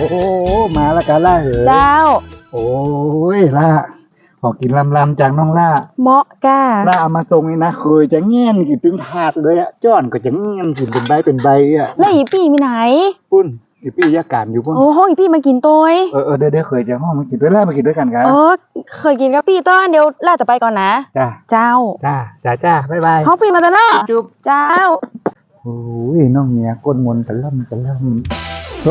อ้โหมาแล้วกันล่าเหรอเจ้า โอ้ยล่าขอกินลำลำๆจากน้องล่าเหมาะก้าล่าเอามาตรงนี้นะเคยจะเงี้ยนกินถึงถาดเลยอะจ้อนก็จะเงี้ยนกินเป็นใบเป็นใบอะแล้วอีปี้มีไหนปุ้นอีพี่ยาการอยู่ปุ้นโอ้ห้องอีปี้มากินตัวเอ้ยเออเออเดี๋ยวเดี๋ยวเคยจะห้องมากินด้วยล่ามากินด้วยกันกันเออเคยกินกับปี้ต้อนเดี๋ยวล่าจะไปก่อนนะจ้าเจ้าจ้าจ้าจ้าบ๊ายบายห้องปี้มาจะเนาะจุ๊บเจ้าโอ้ยน้องเมียก้นมนต์ตะล่ำตะล่ำโต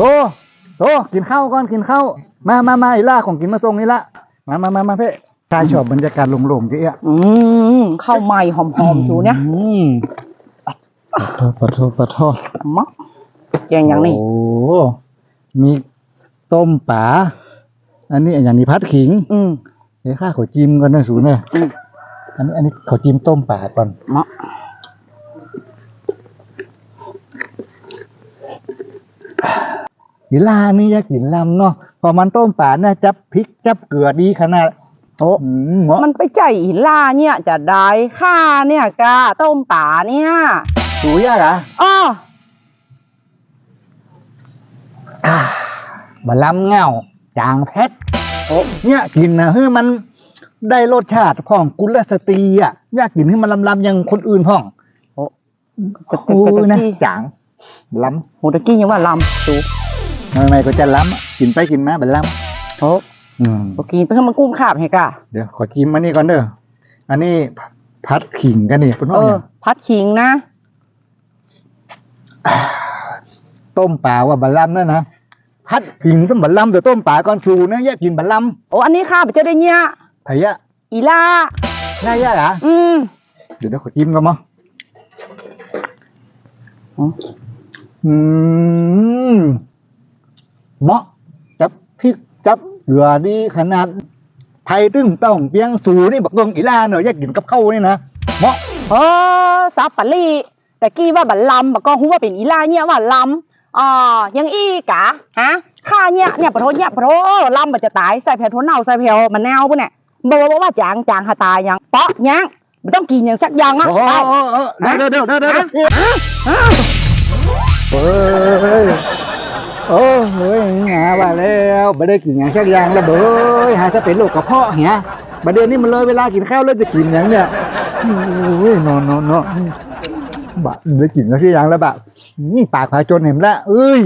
โตกินข้าวก่อนกินข้าวมามามาไอ้ล่าของกินมาตรงนี้ละมามามามาเพ่ชายชอบบรรยากาศโล่งๆที่อะอืมข้าวใหม่หอมๆสูเนี่ยอืมปะโทปะโทปะโทมะแกงอย่างนี้โอ้มีต้มป๋าอันนี้อย่างนี้พัดขิง อืมเดี๋ยวข้าขอจิ้มก่อนนะสูเนี่ยอืมอันนี้อันนี้ขอจิ้มต้มป๋าก่อนมะ เวลานี้อยากกินลำเนาะพอมันต้มป๋าเนี่ยจับพริกจับเกลือดีขนาดโอ้อืมเหมาะมันไปใจอีล่าเนี่ยจะได้ค่าเนี่ยกาต้มป่าเนี่ยสูยากเหรออ้ออ่าบะลำเงาจางเพชรโอ้เนี่ยกินนะเฮ้ยมันได้รสชาติพ่องกุลสตรีอะอยากกินให้มันลำๆอย่างคนอื่นพ่องกระตึกโอ้กระยนะตี้จางล้โหตะกี้ยังว่าลำสูำทำไมก็จะล้ำอะกินไปกินมาบะลโอ้ำอืมโอเคเพิ่งมากุ้มขาบให้กะเดี๋ยวขอกินมานี่ก่อนเด้ออันนี้พัดขิงกันนี่คุณน้เอองอเนี่ยพัดขิงนะ ต้มปลาว่าบะลำนั่นนะพัดขิงสมบะลำแต่ต้มปลาก่อนชูนะอยากกินบะลโอ้อันนี้ข้าไปเจะได้เนี่ยำไผ่ยะอีล่าน่ายะเหรออืมเดี๋ยวเดี๋ยวขอจิ้มก่อนมั้งอ๋ออืม เหมาะจับพริกจับเกลือดีขนาดไทยตึ้งต้องเปียงสูนี่บักเกิงอีลาเนอะอยากกินกับข้าวนี่นะเหมาะเออซาปะลี่แต่กี้ว่าบัลลำบักก็ฮู้ว่าเป็นอีล่าเนี่ยว่าลำอ่ายังอีกะฮะข้าเนี่ยเนี่ยปะโทเนี่ยปะโทลำมันจะตายใส่แผ่นถั่วเน่าใส่แผ่นมันแนวพวกเนี่ยบอกว่าว่าจางจางหาตายยังเปาะยังไม่ต้องกินอย่างสักอย่างอะโอ้โหไปเดี๋ยวเดี๋ยวเดี๋ยวเดี๋ยว ไม่ได้กินอย่างชักยางแล้วเบ้ยหาจะเป็นโรคกระเพาะเหี้ยประเด็นนี้มันเลยเวลากินข้าวแล้วจะกินอย่างเนี้ยโอ้ยนอนนอนนอนบะได้กินแล้วชักยางแล้วบะนี่ปากผาจนเห็นละเอ้ย